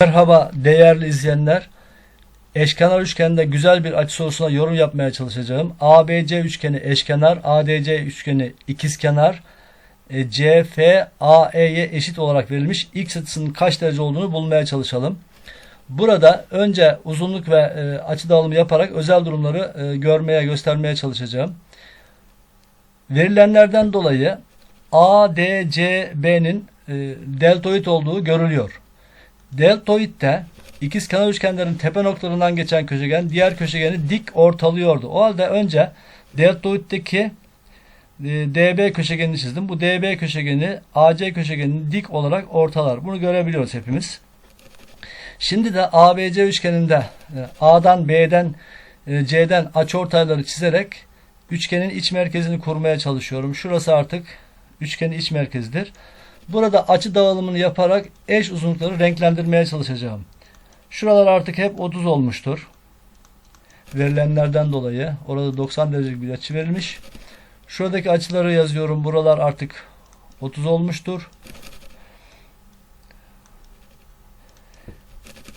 Merhaba değerli izleyenler. Eşkenar üçgende güzel bir açı sorusuna yorum yapmaya çalışacağım. ABC üçgeni eşkenar, ADC üçgeni ikizkenar, e, CF AE'ye eşit olarak verilmiş. X açısının kaç derece olduğunu bulmaya çalışalım. Burada önce uzunluk ve e, açı dağılımı yaparak özel durumları e, görmeye, göstermeye çalışacağım. Verilenlerden dolayı ADCB'nin e, deltoid olduğu görülüyor. Deltoid'de ikizkenar üçgenlerin tepe noktalarından geçen köşegen diğer köşegeni dik ortalıyordu. O halde önce deltoid'deki e, DB köşegenini çizdim. Bu DB köşegeni AC köşegenini dik olarak ortalar. Bunu görebiliyoruz hepimiz. Şimdi de ABC üçgeninde e, A'dan B'den e, C'den açıortayları çizerek üçgenin iç merkezini kurmaya çalışıyorum. Şurası artık üçgenin iç merkezidir. Burada açı dağılımını yaparak eş uzunlukları renklendirmeye çalışacağım. Şuralar artık hep 30 olmuştur. Verilenlerden dolayı. Orada 90 derecelik bir açı verilmiş. Şuradaki açıları yazıyorum. Buralar artık 30 olmuştur.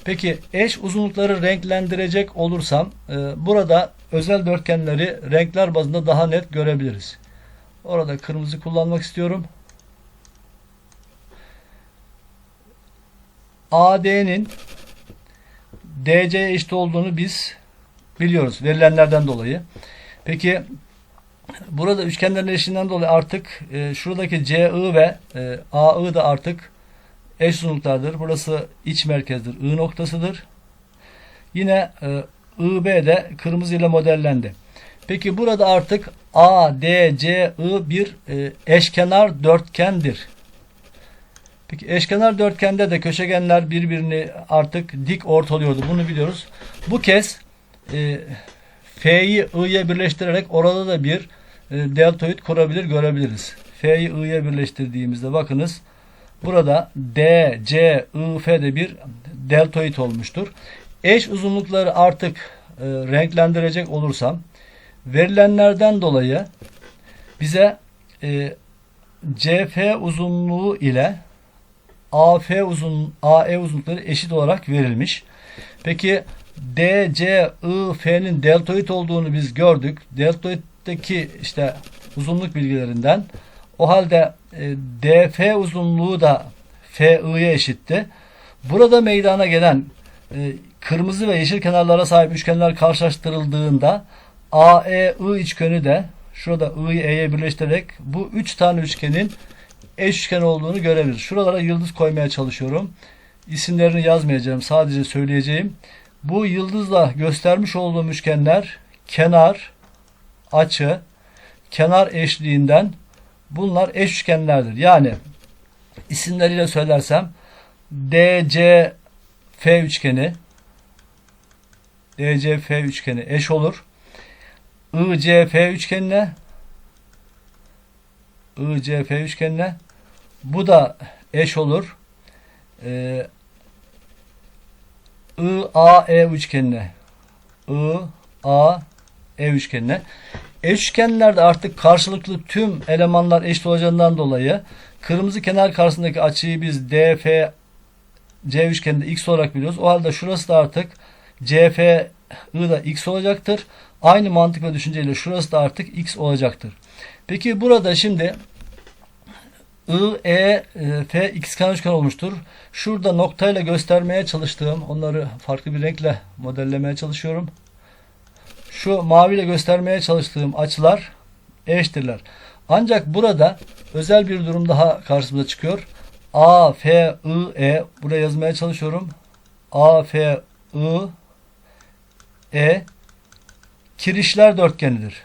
Peki eş uzunlukları renklendirecek olursam e, burada özel dörtgenleri renkler bazında daha net görebiliriz. Orada kırmızı kullanmak istiyorum. AD'nin DC'ye eşit olduğunu biz biliyoruz verilenlerden dolayı. Peki burada üçgenlerin eşiğinden dolayı artık e, şuradaki CI ve e, AI da artık eş uzunluklardır. Burası iç merkezdir. I noktasıdır. Yine e, IB de kırmızı ile modellendi. Peki burada artık ADCI bir e, eşkenar dörtgendir. Peki eşkenar dörtgende de köşegenler birbirini artık dik ortalıyordu. Bunu biliyoruz. Bu kez e, F'yi I'ye birleştirerek orada da bir e, deltoid kurabilir görebiliriz. F'yi I'ye birleştirdiğimizde bakınız burada D, C, I, F de bir deltoid olmuştur. Eş uzunlukları artık e, renklendirecek olursam verilenlerden dolayı bize e, CF uzunluğu ile AF uzun AE uzunlukları eşit olarak verilmiş. Peki DC, I, F'nin deltoid olduğunu biz gördük. Deltoid'deki işte uzunluk bilgilerinden o halde e, DF uzunluğu da FI'ye eşitti. Burada meydana gelen e, kırmızı ve yeşil kenarlara sahip üçgenler karşılaştırıldığında AEI üçgeni de şurada I'yi E'ye birleştirerek bu üç tane üçgenin eş üçgen olduğunu görebiliriz. Şuralara yıldız koymaya çalışıyorum. İsimlerini yazmayacağım. Sadece söyleyeceğim. Bu yıldızla göstermiş olduğum üçgenler kenar, açı, kenar eşliğinden bunlar eş üçgenlerdir. Yani isimleriyle söylersem DCF üçgeni DCF üçgeni eş olur. ICF üçgenine ICF üçgenine bu da eş olur. Ee, IAE üçgenine IAE üçgenine Eş üçgenlerde artık karşılıklı tüm elemanlar eşit olacağından dolayı kırmızı kenar karşısındaki açıyı biz DF C üçgeninde x olarak biliyoruz. O halde şurası da artık CF I da x olacaktır. Aynı mantık ve düşünceyle şurası da artık x olacaktır. Peki burada şimdi I, E, F ikizkenar üçgen olmuştur. Şurada noktayla göstermeye çalıştığım, onları farklı bir renkle modellemeye çalışıyorum. Şu maviyle göstermeye çalıştığım açılar eşittirler. Ancak burada özel bir durum daha karşımıza çıkıyor. A, F, I, E. Buraya yazmaya çalışıyorum. A, F, I, E kirişler dörtgenidir.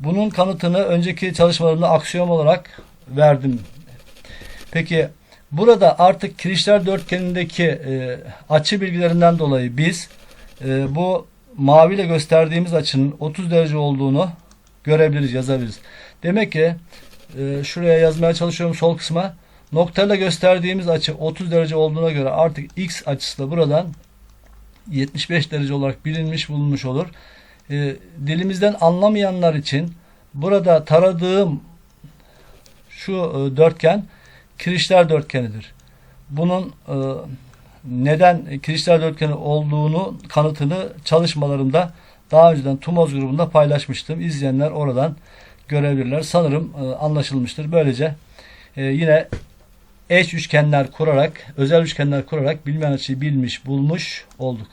Bunun kanıtını önceki çalışmalarımda aksiyom olarak verdim. Peki burada artık kirişler dörtgenindeki e, açı bilgilerinden dolayı biz e, bu maviyle gösterdiğimiz açının 30 derece olduğunu görebiliriz, yazabiliriz. Demek ki e, şuraya yazmaya çalışıyorum sol kısma. Noktayla gösterdiğimiz açı 30 derece olduğuna göre artık x açısı da buradan 75 derece olarak bilinmiş bulunmuş olur. E, dilimizden anlamayanlar için burada taradığım şu e, dörtgen kirişler dörtgenidir. Bunun e, neden Kirişler dörtgeni olduğunu kanıtını çalışmalarımda daha önceden Tumoz grubunda paylaşmıştım. İzleyenler oradan görebilirler. Sanırım e, anlaşılmıştır. Böylece e, yine eş üçgenler kurarak, özel üçgenler kurarak bilmeyen açıyı bilmiş, bulmuş olduk.